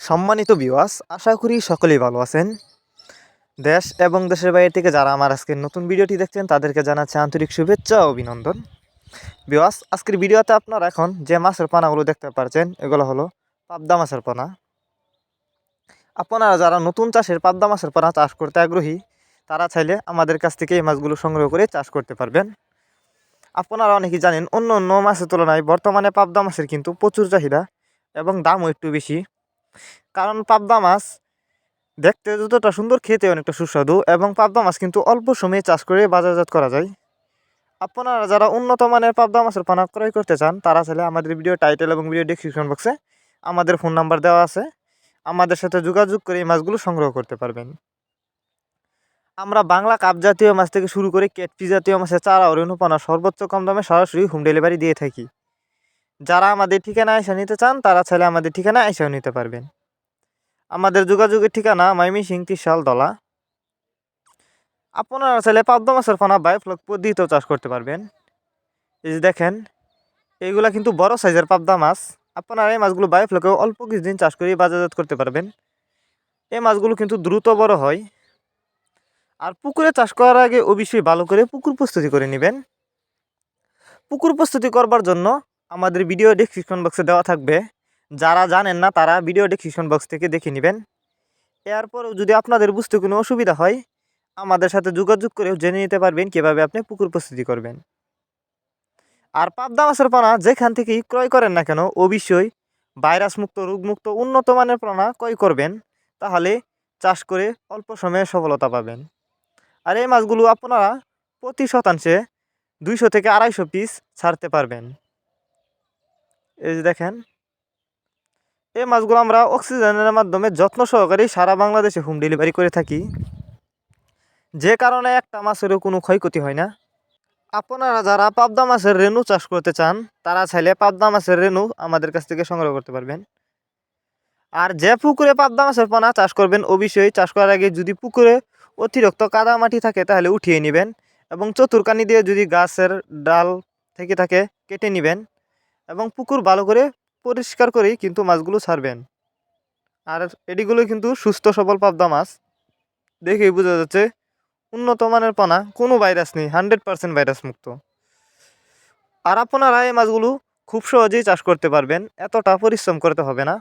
সম্মানিত বিওয়াস আশা করি সকলেই ভালো আছেন। দেশ এবং দেশের বাইরে থেকে যারা আমার আজকের নতুন ভিডিওটি দেখছেন, তাদেরকে জানাচ্ছে আন্তরিক শুভেচ্ছা ও অভিনন্দন। বিওয়াস আজকের ভিডিওতে আপনারা এখন যে মাছের পানাগুলো দেখতে পাচ্ছেন এগুলো হলো পাবদা মাছের পানা। আপনারা যারা নতুন চাষের পাবদা মাছের পানা চাষ করতে আগ্রহী, তারা চাইলে আমাদের কাছ থেকে এই মাছগুলো সংগ্রহ করে চাষ করতে পারবেন। আপনারা অনেকেই জানেন, অন্য অন্য মাছের তুলনায় বর্তমানে পাবদা মাছের কিন্তু প্রচুর চাহিদা এবং দামও একটু বেশি। কারণ পাবদা মাছ দেখতে যতটা সুন্দর, খেতে অনেকটা সুস্বাদু এবং পাবদা মাছ কিন্তু অল্প সময়ে চাষ করে বাজারজাত করা যায়। আপনারা যারা উন্নত মানের পাবদা মাছের পানা ক্রয় করতে চান, তারা চাইলে আমাদের ভিডিও টাইটেল এবং ভিডিও ডিসক্রিপশন বক্সে আমাদের ফোন নাম্বার দেওয়া আছে। আমাদের সাথে যোগাযোগ করে এই মাছগুলো সংগ্রহ করতে পারবেন। আমরা বাংলা কাপ জাতীয় মাছ থেকে শুরু করে কেটপি জাতীয় মাছের চারা ও রেণুপানা সর্বোচ্চ কম দামে সরাসরি হোম ডেলিভারি দিয়ে থাকি। যারা আমাদের ঠিকানা এসে নিতে চান, তারা চাইলে আমাদের ঠিকানা এসেও নিতে পারবেন। আমাদের যোগাযোগের ঠিকানা মাইমিসিং ত্রিশাল দলা। আপনারা চাইলে পাবদা মাছের ফানা বায়োফ্লক পদ্ধতিতেও চাষ করতে পারবেন। এই যে দেখেন, এইগুলা কিন্তু বড় সাইজের পাবদা মাছ। আপনারা এই মাছগুলো বাই বায়োফ্লকেও অল্প কিছুদিন চাষ করে বাজারজাত করতে পারবেন। এই মাছগুলো কিন্তু দ্রুত বড় হয়। আর পুকুরে চাষ করার আগে অবশ্যই ভালো করে পুকুর প্রস্তুতি করে নেবেন। পুকুর প্রস্তুতি করবার জন্য আমাদের ভিডিও ডিসক্রিপশন বক্সে দেওয়া থাকবে। যারা জানেন না, তারা ভিডিও ডিসক্রিপশন বক্স থেকে দেখে নেবেন। এরপরেও যদি আপনাদের বুঝতে কোনো অসুবিধা হয়, আমাদের সাথে যোগাযোগ করেও জেনে নিতে পারবেন কীভাবে আপনি পুকুর প্রস্তুতি করবেন। আর পাবদা মাছের পানা যেখান থেকেই ক্রয় করেন না কেন, অবশ্যই ভাইরাস মুক্ত রোগমুক্ত উন্নত মানের পানা ক্রয় করবেন। তাহলে চাষ করে অল্প সময়ে সফলতা পাবেন। আর এই মাছগুলো আপনারা প্রতি শতাংশে দুইশো থেকে আড়াইশো পিস ছাড়তে পারবেন। এই যে দেখেন, এই মাছগুলো আমরা অক্সিজেনের মাধ্যমে যত্ন সহকারে সারা বাংলাদেশে হোম ডেলিভারি করে থাকি। যে কারণে একটা মাছেরও কোনো ক্ষয়ক্ষতি হয় না। আপনারা যারা পাবদা মাছের রেণু চাষ করতে চান, তারা চাইলে পাবদা মাছের রেণু আমাদের কাছ থেকে সংগ্রহ করতে পারবেন। আর যে পুকুরে পাবদা মাছের পোনা চাষ করবেন, অবশ্যই চাষ করার আগে যদি পুকুরে অতিরিক্ত কাদা মাটি থাকে, তাহলে উঠিয়ে নেবেন এবং চতুর্কানি দিয়ে যদি গাছের ডাল থেকে থাকে, কেটে নেবেন। এবং পুকুর ভালো করে পরিষ্কার করেই কিন্তু মাছগুলো ছাড়বেন। আর এটিগুলো কিন্তু সুস্থ সবল পাবদা মাছ। দেখেই বোঝা যাচ্ছে, উন্নত মানের পানা, কোনো ভাইরাস নেই, হান্ড্রেড পারসেন্ট ভাইরাস মুক্ত আর আপনারা এই মাছগুলো খুব সহজেই চাষ করতে পারবেন, এতটা পরিশ্রম করতে হবে না।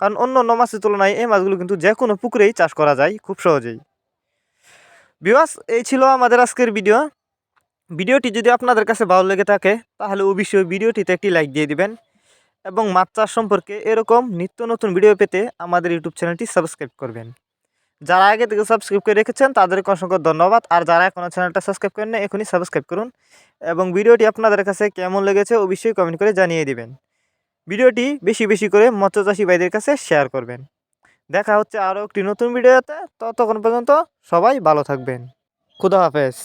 কারণ অন্য অন্য মাছের তুলনায় এই মাছগুলো কিন্তু যে কোনো পুকুরেই চাষ করা যায় খুব সহজেই। বিবাস এই ছিল আমাদের আজকের ভিডিও ভিডিওটি যদি আপনাদের কাছে ভালো লেগে থাকে, তাহলে অবশ্যই ভিডিওটিতে একটি লাইক দিয়ে দিবেন এবং মাছ চাষ সম্পর্কে এরকম নিত্য নতুন ভিডিও পেতে আমাদের ইউটিউব চ্যানেলটি সাবস্ক্রাইব করবেন। যারা আগে থেকে সাবস্ক্রাইব করে রেখেছেন, তাদেরকে অসংখ্য ধন্যবাদ। আর যারা এখনও চ্যানেলটা সাবস্ক্রাইব করেন না এখনই সাবস্ক্রাইব করুন এবং ভিডিওটি আপনাদের কাছে কেমন লেগেছে অবশ্যই কমেন্ট করে জানিয়ে দিবেন। ভিডিওটি বেশি বেশি করে মৎস্য মৎস্যচাষী ভাইদের কাছে শেয়ার করবেন। দেখা হচ্ছে আরও একটি নতুন ভিডিওতে। ততক্ষণ পর্যন্ত সবাই ভালো থাকবেন। খুদা হাফেজ।